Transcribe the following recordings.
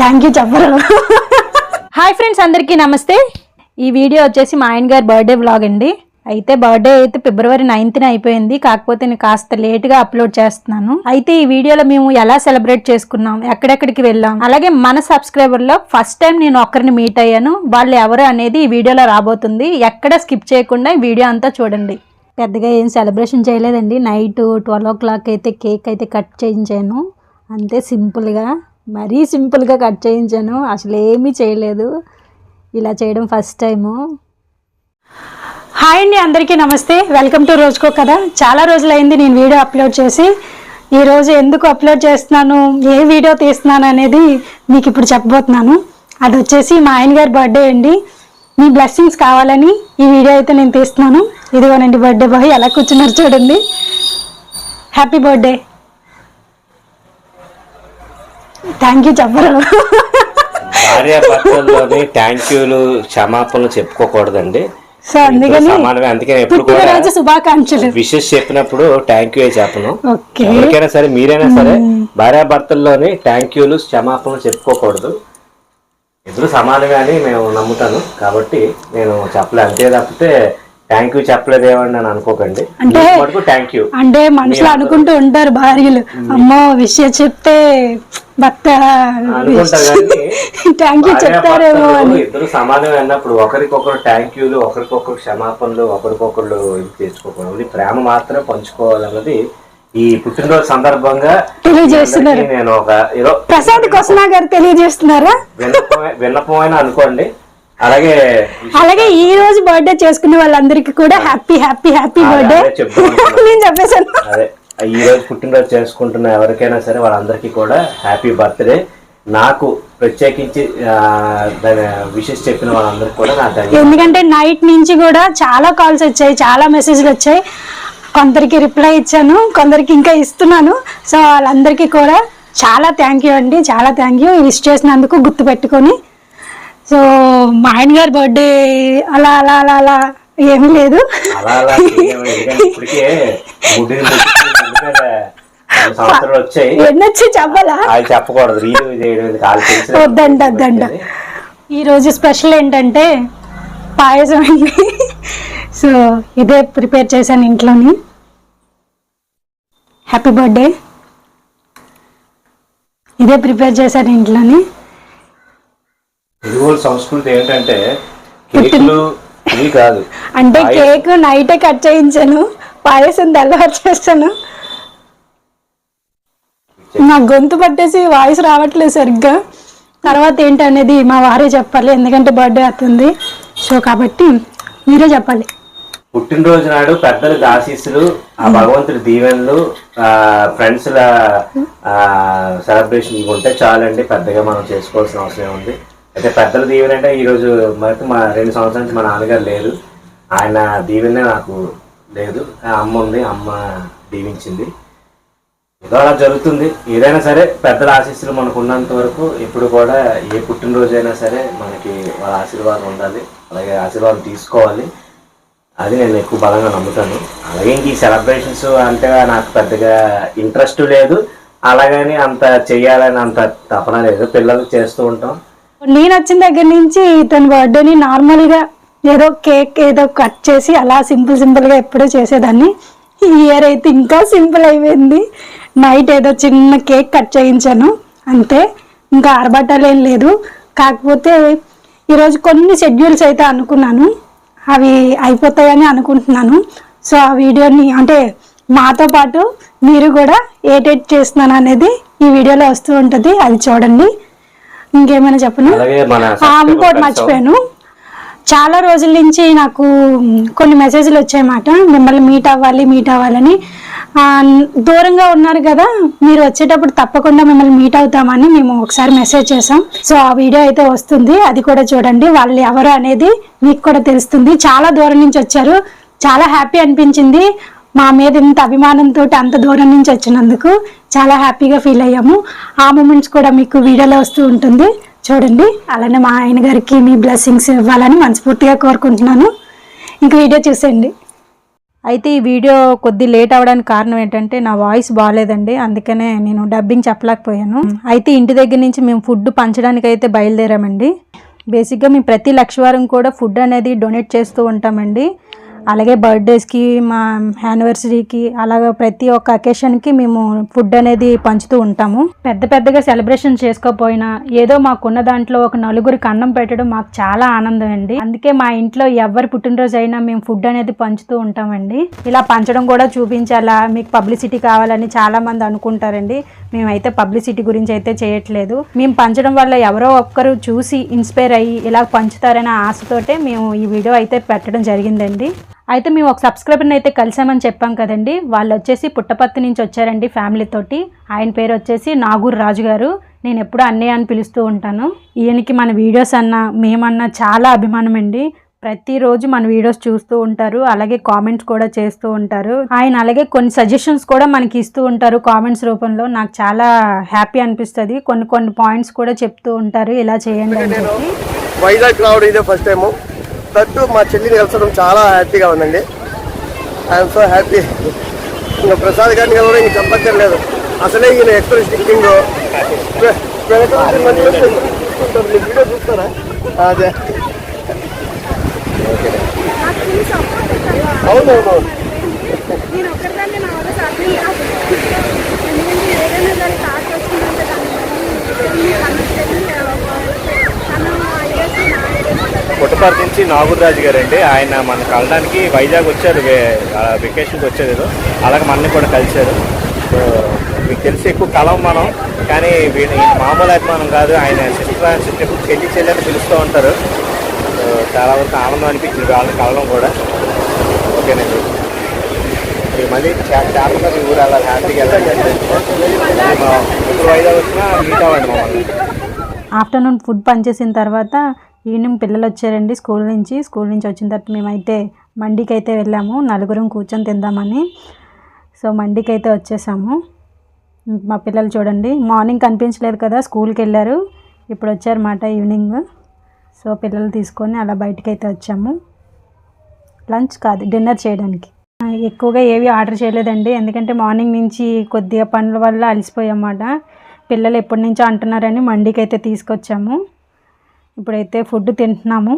Thank you చెప్పరు hi friends అందరికీ నమస్తే. ఈ వీడియో వచ్చేసి మా ఆయన గారి బర్త్డే వ్లాగ్ అండి. అయితే బర్త్డే అయితే ఫిబ్రవరి నైన్త్న అయిపోయింది. కాకపోతే నేను కాస్త లేట్గా అప్లోడ్ చేస్తున్నాను. అయితే ఈ వీడియోలో మేము ఎలా సెలబ్రేట్ చేసుకున్నాం ఎక్కడెక్కడికి వెళ్ళాం అలాగే మన సబ్స్క్రైబర్లో ఫస్ట్ టైం నేను ఒక్కరిని మీట్ అయ్యాను. వాళ్ళు ఎవరు అనేది ఈ వీడియోలో రాబోతుంది. ఎక్కడ స్కిప్ చేయకుండా ఈ వీడియో అంతా చూడండి. పెద్దగా ఏం సెలబ్రేషన్ చేయలేదండి. నైట్ ట్వెల్వ్ ఓ క్లాక్ అయితే కేక్ అయితే కట్ చేయించాను. అంతే సింపుల్గా మరీ సింపుల్గా కట్ చేయించాను. అసలు ఏమీ చేయలేదు. ఇలా చేయడం ఫస్ట్ టైము. హాయ్ అండి అందరికీ నమస్తే. వెల్కమ్ టు రోజుకో కదా చాలా రోజులైంది నేను వీడియో అప్లోడ్ చేసి. ఈరోజు ఎందుకు అప్లోడ్ చేస్తున్నాను? ఏ వీడియో తీస్తున్నాను అనేది మీకు ఇప్పుడు చెప్పబోతున్నాను. అది వచ్చేసి మా ఆయన గారి బర్త్డే అండి. మీ బ్లెస్సింగ్స్ కావాలని ఈ వీడియో అయితే నేను తీస్తున్నాను. ఇదిగోనండి బర్త్డే బాయ్. ఎలా కూర్చున్నారు చూడండి. Happy birthday. థ్యాంక్ యూ చెప్పరు భార్య భర్తల్లోని థ్యాంక్ యూలు క్షమాపణలు చెప్పుకోకూడదండి. శుభాకాంక్షలు. విషెస్ చెప్పినప్పుడు థ్యాంక్ యూ చెప్పను. ఎవరికైనా సరే మీరైనా సరే భార్య భర్తల్లోని థ్యాంక్ యూలు క్షమాపణలు చెప్పుకోకూడదు. ఇద్దరు సమానమే అని మేము నమ్ముతాను. కాబట్టి నేను చెప్పలే అంతే తప్పితే థ్యాంక్ యూ చెప్పలేదేమని అని అనుకోకండి. అంటే- థ్యాంక్ యూ అంటే మనుషులు అనుకుంటూ ఉంటారు భార్యలు. అమ్మో విషయం చెప్తే భర్త థ్యాంక్ యూ చెప్తారేమో అని. ఇద్దరు సమానమే అన్నప్పుడు ఒకరికొకరు థ్యాంక్ యూలు ఒకరికొకరు క్షమాపణలు ఒకరికొకరు ఇది తెచ్చుకోకూడదు ఇది ప్రేమ మాత్రమే పంచుకోవాలన్నది ఈ పుట్టినరోజు సందర్భంగా తెలియజేస్తున్నారు. నేను ఒక ఏదో ప్రసాద్ కొసనా గారు తెలియజేస్తున్నారా? విన్నపమే విన్నపమైన అనుకోండి. అలాగే అలాగే ఈ రోజు బర్త్డే చేసుకునే వాళ్ళందరికీ కూడా హ్యాపీ హ్యాపీ హ్యాపీ బర్త్డే. నేను చెప్పేశాను. అదే ఈ రోజు పుట్టినరోజు చేసుకుంటున్న ఎవరికైనా సరే వాళ్ళందరికీ కూడా హ్యాపీ బర్త్డే నాకు ప్రత్యేకించి విషెస్ చెప్పిన వాళ్ళందరికీ కూడా నా ఎందుకంటే నైట్ నుంచి కూడా చాలా కాల్స్ వచ్చాయి చాలా మెసేజ్లు వచ్చాయి. కొందరికి రిప్లై ఇచ్చాను కొందరికి ఇంకా ఇస్తున్నాను. సో వాళ్ళందరికీ కూడా చాలా థ్యాంక్ యూ అండి చాలా థ్యాంక్ యూ విష్ చేసినందుకు గుర్తు పెట్టుకొని సో మా ఆయన గారి బర్త్డే అలా అలా అలా అలా ఏమీ లేదు. ఎన్నొచ్చి చెప్పాలా? చెప్పకూడదు. వద్దండి ఈరోజు స్పెషల్ ఏంటంటే పాయసం అండి. సో ఇదే ప్రిపేర్ చేశాను ఇంట్లోని. Happy birthday. ఇదే ప్రిపేర్ చేశాను ఇంట్లోని. తెలుగు సంస్కృతి ఏంటంటే కేకులు ఇవి కాదు. అంటే కేక్ నైటే కట్ చేయించాను పాయసం తెల్లవారు చేస్తాను. నా గొంతు పట్టేసి వాయిస్ రావట్లేదు సరిగ్గా. తర్వాత ఏంటనేది మా వారే చెప్పాలి ఎందుకంటే బర్త్డే అవుతుంది. సో కాబట్టి మీరే చెప్పాలి. పుట్టినరోజు నాడు పెద్దలకు ఆశీస్సులు ఆ భగవంతుడి దీవెనలు ఆ ఫ్రెండ్స్ల సెలబ్రేషన్ ఉంటే చాలండి పెద్దగా మనం చేసుకోవాల్సిన అవసరం ఉంది అయితే పెద్దల దీవెన అంటే ఈరోజు మరి మా రెండు సంవత్సరాల నుంచి మా నాన్నగారు లేరు. ఆయన దీవెనే నాకు లేదు. ఆ అమ్మ ఉంది అమ్మ దీవించింది. ఏదో అలా జరుగుతుంది. ఏదైనా సరే పెద్దల ఆశీస్సులు మనకు ఉన్నంత వరకు ఇప్పుడు కూడా ఏ పుట్టినరోజైనా అయినా సరే మనకి వాళ్ళ ఆశీర్వాదం ఉండాలి. అలాగే ఆశీర్వాదం తీసుకోవాలి. అది నేను ఎక్కువ బలంగా నమ్ముతాను. అలాగే ఇంక ఈ సెలబ్రేషన్స్ అంటే నాకు పెద్దగా ఇంట్రెస్ట్ లేదు. అలాగని అంత చేయాలని అంత తపన లేదు. పిల్లలకు చేస్తూ ఉంటాం. నేను వచ్చిన దగ్గర నుంచి తన బర్త్డేని నార్మల్గా ఏదో కేక్ ఏదో కట్ చేసి అలా సింపుల్ సింపుల్గా ఎప్పుడూ చేసేదాన్ని. ఈ ఇయర్ అయితే ఇంకా సింపుల్ అయిపోయింది. నైట్ ఏదో చిన్న కేక్ కట్ చేయించాను. అంతే. ఇంకా ఆరబట్టాలు ఏం లేదు. కాకపోతే ఈరోజు కొన్ని షెడ్యూల్స్ అయితే అనుకున్నాను. అవి అయిపోతాయని అనుకుంటున్నాను. సో ఆ వీడియోని అంటే మాతో పాటు మీరు కూడా ఏటేట్ చేస్తున్నాను అనేది ఈ వీడియోలో వస్తూ ఉంటుంది. అది చూడండి. ఇంకేమైనా చెప్పను? ఇంకోటి మర్చిపోయాను. చాలా రోజుల నుంచి నాకు కొన్ని మెసేజ్లు వచ్చాయన్నమాట. మిమ్మల్ని మీట్ అవ్వాలి మీట్ అవ్వాలని. దూరంగా ఉన్నారు కదా మీరు వచ్చేటప్పుడు తప్పకుండా మిమ్మల్ని మీట్ అవుతామని మేము ఒకసారి మెసేజ్ చేసాం సో ఆ వీడియో అయితే వస్తుంది. అది కూడా చూడండి. వాళ్ళు ఎవరు అనేది మీకు కూడా తెలుస్తుంది. చాలా దూరం నుంచి వచ్చారు. చాలా హ్యాపీ అనిపించింది. మా మీద ఇంత అభిమానంతో అంత దూరం నుంచి వచ్చినందుకు చాలా హ్యాపీగా ఫీల్ అయ్యాము. ఆ మూమెంట్స్ కూడా మీకు వీడియోలో వస్తూ ఉంటుంది. చూడండి అలానే మా ఆయన గారికి మీ బ్లెస్సింగ్స్ ఇవ్వాలని మనస్ఫూర్తిగా కోరుకుంటున్నాను. ఇంక వీడియో చూసేయండి. అయితే ఈ వీడియో కొద్ది లేట్ అవ్వడానికి కారణం ఏంటంటే నా వాయిస్ బాగాలేదండి అందుకనే నేను డబ్బింగ్ చెప్పలేకపోయాను. అయితే ఇంటి దగ్గర నుంచి మేము ఫుడ్ పంచడానికి అయితే బయలుదేరామండి. బేసిక్గా మేము ప్రతి లక్షవారం కూడా ఫుడ్ అనేది డొనేట్ చేస్తూ ఉంటామండి. అలాగే బర్త్డేస్కి మా యానివర్సరీకి అలాగే ప్రతి ఒక్క అకేషన్కి మేము ఫుడ్ అనేది పంచుతూ ఉంటాము. పెద్ద పెద్దగా సెలబ్రేషన్ చేసుకోకపోయినా ఏదో మాకున్న దాంట్లో ఒక నలుగురికి అన్నం పెట్టడం మాకు చాలా ఆనందం అండి. అందుకే మా ఇంట్లో ఎవరి పుట్టినరోజు అయినా మేము ఫుడ్ అనేది పంచుతూ ఉంటామండి. ఇలా పంచడం కూడా చూపించాలా మీకు పబ్లిసిటీ కావాలని చాలా మంది అనుకుంటారండి. మేమైతే పబ్లిసిటీ గురించి అయితే చేయట్లేదు. మేము పంచడం వల్ల ఎవరో ఒక్కరు చూసి ఇన్స్పైర్ అయ్యి ఇలా పంచుతారనే ఆశతోటే మేము ఈ వీడియో అయితే పెట్టడం జరిగిందండి. అయితే మేము ఒక సబ్స్క్రైబర్ని అయితే కలిసామని చెప్పాం కదండి. వాళ్ళు వచ్చేసి పుట్టపత్తి నుంచి వచ్చారండి ఫ్యామిలీతోటి ఆయన పేరు వచ్చేసి నాగూర్ రాజు గారు. నేను ఎప్పుడూ అన్నయ్య అని పిలుస్తూ ఉంటాను. ఈయనకి మన వీడియోస్ అన్నా మేమన్నా చాలా అభిమానం అండి. ప్రతిరోజు మన వీడియోస్ చూస్తూ ఉంటారు. అలాగే కామెంట్స్ కూడా చేస్తూ ఉంటారు. ఆయన అలాగే కొన్ని సజెషన్స్ కూడా మనకి ఇస్తూ ఉంటారు కామెంట్స్ రూపంలో. నాకు చాలా హ్యాపీ అనిపిస్తుంది. కొన్ని కొన్ని పాయింట్స్ కూడా చెప్తూ ఉంటారు. ఇలా చేయండి వైజాగ్ రావడం ఇదే ఫస్ట్ టైము తట్టు మా చెల్లిని కలిసడం చాలా హ్యాపీగా ఉందండి. ఐఎమ్ సో హ్యాపీ ఇంకా ప్రసాద్ గారిని కూడా ఇంక చెప్పక్కర్లేదు అసలే ఈయన ఎక్స్ప్రెస్ కింగ్. వీడియో చూస్తారా? అదే. అవునవును ఎందుకంటే ఏదైనా దాన్ని పుట్టపర్తి నుంచి నాగూర్రాజు గారు అండి. ఆయన మన కలడానికి వైజాగ్ వచ్చారు వెకేషన్కి వచ్చారు ఏదో. అలాగే మనని కూడా కలిశారు. సో మీకు తెలిసి ఎక్కువ కలం మనం కానీ వీళ్ళ మామూలు అభిమానం కాదు. ఆయన సిస్టర్ సిస్టర్ చెల్లి చెల్లి అని పిలుస్తూ ఉంటారు. చాలా వరకు ఆనందం అనిపించింది వాళ్ళని కలవడం కూడా. ఓకేనండి. మీరు మళ్ళీ చా- మీ ఊరు అలా హ్యాపీగా వెళ్ళండి. వైజాగ్ వచ్చినా మీట్ అవ్వండి మమ్మల్ని. ఆఫ్టర్నూన్ ఫుడ్ పనిచేసిన తర్వాత ఈవినింగ్ పిల్లలు వచ్చారండి స్కూల్ నుంచి. స్కూల్ నుంచి వచ్చిన తర్వాత మేమైతే మండికి అయితే వెళ్ళాము. నలుగురం కూర్చొని తిందామని. సో మండికి అయితే వచ్చేసాము. మా పిల్లలు చూడండి. మార్నింగ్ కనిపించలేదు కదా స్కూల్కి వెళ్ళారు ఇప్పుడు వచ్చారన్నమాట ఈవినింగ్. సో పిల్లలు తీసుకొని అలా బయటికి అయితే వచ్చాము. లంచ్ కాదు డిన్నర్ చేయడానికి. ఎక్కువగా ఏవి ఆర్డర్ చేయలేదండి. ఎందుకంటే మార్నింగ్ నుంచి కొద్దిగా పనుల వల్ల అలసిపోయామాట పిల్లలు ఎప్పటి నుంచో అంటున్నారని మండికి అయితే తీసుకొచ్చాము. ఇప్పుడైతే ఫుడ్ తింటున్నాము.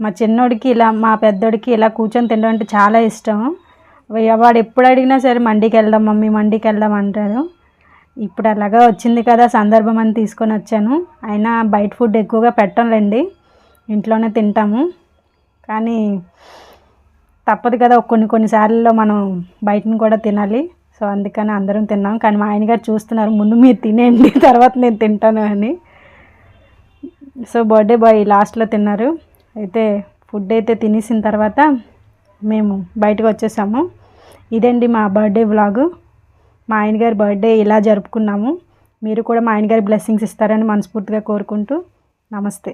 మా చిన్నోడికి ఇలా మా పెద్దోడికి ఇలా కూర్చొని తినడం అంటే చాలా ఇష్టం. వాడు ఎప్పుడు అడిగినా సరే మండికి వెళ్దాం మమ్మీ మండికి వెళ్దాం అంటారు ఇప్పుడు అలాగా వచ్చింది కదా సందర్భం అని తీసుకొని వచ్చాను. అయినా బయట ఫుడ్ ఎక్కువగా పెట్టంలేండి ఇంట్లోనే తింటాము. కానీ తప్పదు కదా కొన్ని కొన్నిసార్లు మనం బయటను కూడా తినాలి. సో అందుకని అందరం తిన్నాం. కానీ మా ఆయన గారు చూస్తున్నారు ముందు మీరు తినేయండి తర్వాత నేను తింటాను అని. సో బర్త్డే బాయ్ లాస్ట్లో తిన్నారు. అయితే ఫుడ్ అయితే తినేసిన తర్వాత మేము బయటకు వచ్చేసాము. ఇదండి మా బర్త్డే వ్లాగు. మా ఆయనగారి బర్త్డే ఇలా జరుపుకున్నాము. మీరు కూడా మా ఆయనగారి బ్లెస్సింగ్స్ ఇస్తారని మనస్ఫూర్తిగా కోరుకుంటూ నమస్తే.